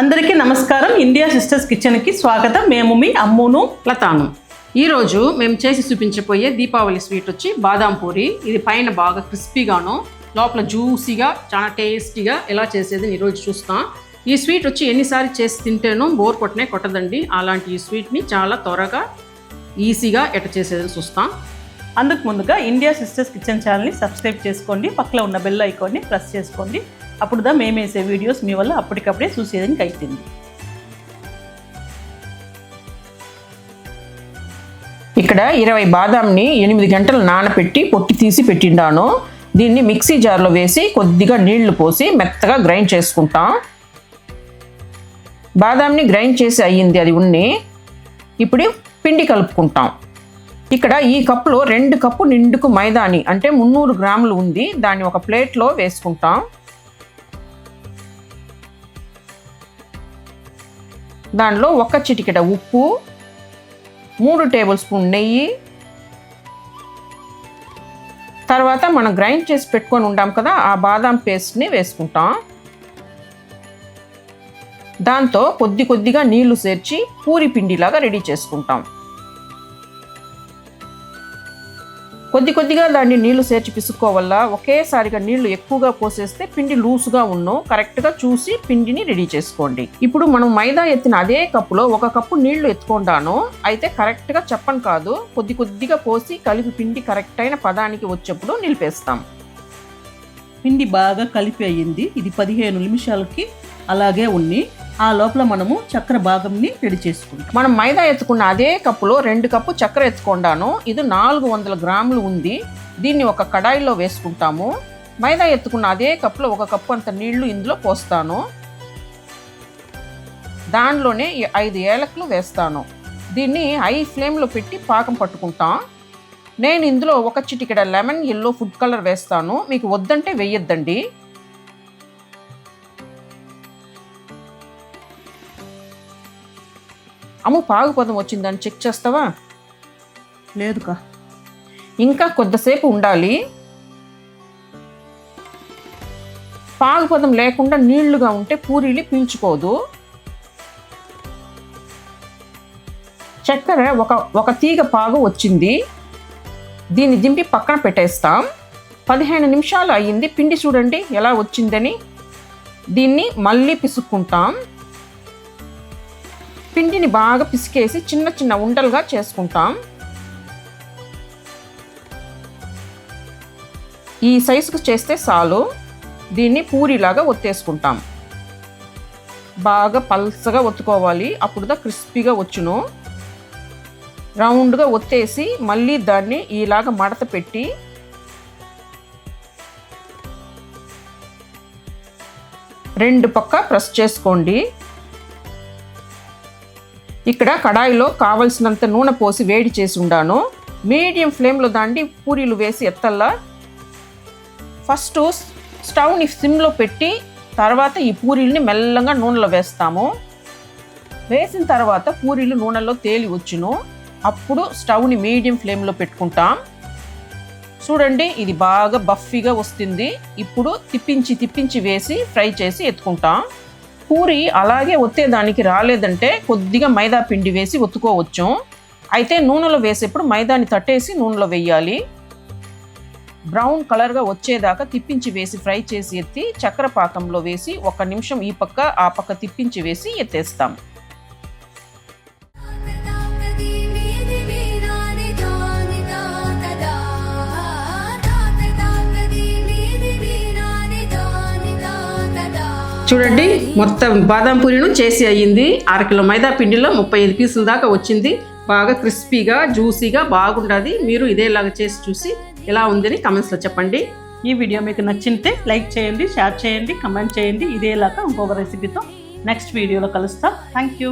అందరికీ నమస్కారం. India sisters కిచెన్కి స్వాగతం. మేము మీ అమ్మును లతాను. ఈరోజు మేము చేసి చూపించబోయే దీపావళి స్వీట్ వచ్చి బాదాం పూరి. ఇది పైన బాగా క్రిస్పీగాను లోపల జ్యూసీగా చాలా టేస్టీగా ఎలా చేసేది ఈరోజు చూస్తాం. ఈ స్వీట్ వచ్చి ఎన్నిసార్లు చేసి తింటేనో బోర్ కొట్టనే కొట్టదండి. అలాంటి ఈ స్వీట్ని చాలా త్వరగా ఈజీగా ఎట చేసేదని చూస్తాం. అందుకు ముందుగా ఇండియా సిస్టర్స్ కిచెన్ ఛానల్ని సబ్స్క్రైబ్ చేసుకోండి. పక్కలో ఉన్న బెల్ ఐకాన్ని ప్రెస్ చేసుకోండి. అప్పుడుదా మేము వేసే వీడియోస్ మీ వల్ల అప్పటికప్పుడే చూసేదానికి అవుతుంది ఇక్కడ ఇరవై బాదాంని ఎనిమిది గంటలు నానబెట్టి పొట్టి తీసి పెట్టిండాను. దీన్ని మిక్సీ జార్లో వేసి కొద్దిగా నీళ్ళు పోసి మెత్తగా గ్రైండ్ చేసుకుంటాం. బాదాంని గ్రైండ్ చేసి అయ్యింది అది ఉన్ని. ఇప్పుడు పిండి కలుపుకుంటాం. ఇక్కడ ఈ కప్పులో రెండు కప్పు నిండుకు మైదాని అంటే మున్నూరు గ్రాములు ఉంది. దాన్ని ఒక ప్లేట్లో వేసుకుంటాం. దానిలో ఒక చిటికెడ ఉప్పు మూడు టేబుల్ స్పూన్ నెయ్యి. తర్వాత మనం గ్రైండ్ చేసి పెట్టుకొని ఉంటాం కదా ఆ బాదాం పేస్ట్ని వేసుకుంటాం. దాంతో కొద్ది కొద్దిగా నీళ్ళు చేర్చి పూరి పిండిలాగా రెడీ చేసుకుంటాం. కొద్ది కొద్దిగా దాన్ని నీళ్ళు చేర్చి పిసుక్కోవల్ల ఒకేసారిగా నీళ్ళు ఎక్కువగా పోసేస్తే పిండి లూసుగా ఉన్నో కరెక్ట్గా చూసి పిండిని రెడీ చేసుకోండి. ఇప్పుడు మనం మైదా ఎత్తిన అదే కప్పులో ఒక కప్పు నీళ్ళు ఎత్తుకుంటాను. అయితే కరెక్ట్గా చెప్పను కాదు కొద్ది కొద్దిగా పోసి కలిపి పిండి కరెక్ట్ అయిన పదానికి వచ్చేప్పుడు నిలిపేస్తాం. పిండి బాగా కలిపి అయ్యింది. ఇది పదిహేను నిమిషాలకి అలాగే ఉన్ని. ఆ లోపల మనము చక్కెర భాగంని రెడీ చేసుకుంటాం. మనం మైదా ఎత్తుకున్న అదే కప్పులో రెండు కప్పు చక్కెర ఎత్తుకుండాను ఇది నాలుగు వందల గ్రాములు ఉంది. దీన్ని ఒక కడాయిలో వేసుకుంటాము. మైదా ఎత్తుకున్న అదే కప్పులో ఒక కప్పు అంత నీళ్ళు ఇందులో పోస్తాను. దానిలోనే ఐదు ఏలకులు వేస్తాను. దీన్ని హై ఫ్లేమ్లో పెట్టి పాకం పట్టుకుంటాం. నేను ఇందులో ఒక చిటికెడ లెమన్ ఎల్లో ఫుడ్ కలర్ వేస్తాను. మీకు వద్దంటే వేయొద్దండి. అమ్ము పాగుపదం వచ్చిందని చెక్ చేస్తావా? లేదుకా. ఇంకా కొద్దిసేపు ఉండాలి. పాగుపదం లేకుండా నీళ్ళుగా ఉంటే పూరీలు పీల్చుకోదు. చక్కెర ఒక ఒక తీగ పాగు వచ్చింది. దీన్ని దింపి పక్కన పెట్టేస్తాం. పదిహేను నిమిషాలు అయ్యింది. పిండి చూడండి ఎలా వచ్చిందని. దీన్ని మళ్ళీ పిసుక్కుంటాం. పిండిని బాగా పిసికేసి చిన్న చిన్న ఉండలుగా చేసుకుంటాం. ఈ సైజుకు చేస్తే చాలు. దీన్ని పూరిలాగా ఒత్తేసుకుంటాం. బాగా పల్సగా ఒత్తుకోవాలి. అప్పుడుదా క్రిస్పీగా వచ్చును. రౌండ్గా ఒత్తేసి మళ్ళీ దాన్ని ఇలాగ మడత పెట్టి రెండు పక్క ప్రెస్ చేసుకోండి. ఇక్కడ కడాయిలో కావలసినంత నూనె పోసి వేడి చేసి ఉండాను. మీడియం ఫ్లేమ్లో దాండి పూరీలు వేసి ఎత్తల్లా. ఫస్ట్ స్టవ్ని సిమ్లో పెట్టి తర్వాత ఈ పూరీల్ని మెల్లగా నూనెలో వేస్తాము. వేసిన తర్వాత పూరీలు నూనెలో తేలి వచ్చును. అప్పుడు స్టవ్ని మీడియం ఫ్లేమ్లో పెట్టుకుంటాం. చూడండి ఇది బాగా బఫీగా వస్తుంది. ఇప్పుడు తిప్పించి తిప్పించి వేసి ఫ్రై చేసి ఎత్తుకుంటాం. పూరి అలాగే ఒత్తేదానికి రాలేదంటే కొద్దిగా మైదా పిండి వేసి ఒత్తుకోవచ్చు. అయితే నూనెలో వేసేప్పుడు మైదాని తట్టేసి నూనెలో వేయాలి. బ్రౌన్ కలర్గా వచ్చేదాకా తిప్పించి వేసి ఫ్రై చేసి ఎత్తి చక్కెర పాకంలో వేసి ఒక నిమిషం ఈ పక్క ఆ పక్క తిప్పించి వేసి ఎత్తేస్తాం. చూడండి మొత్తం బాదం పూరిను చేసి అయ్యింది. అరకిలో మైదా పిండిలో ముప్పై ఐదు పీసుల దాకా వచ్చింది. బాగా క్రిస్పీగా జ్యూసీగా బాగుండదు. మీరు ఇదేలాగా చేసి చూసి ఎలా ఉందని కమెంట్స్లో చెప్పండి. ఈ వీడియో మీకు నచ్చితే లైక్ చేయండి షేర్ చేయండి కమెంట్ చేయండి. ఇదేలాగా ఇంకొక రెసిపీతో నెక్స్ట్ వీడియోలో కలుస్తాం. Thank you.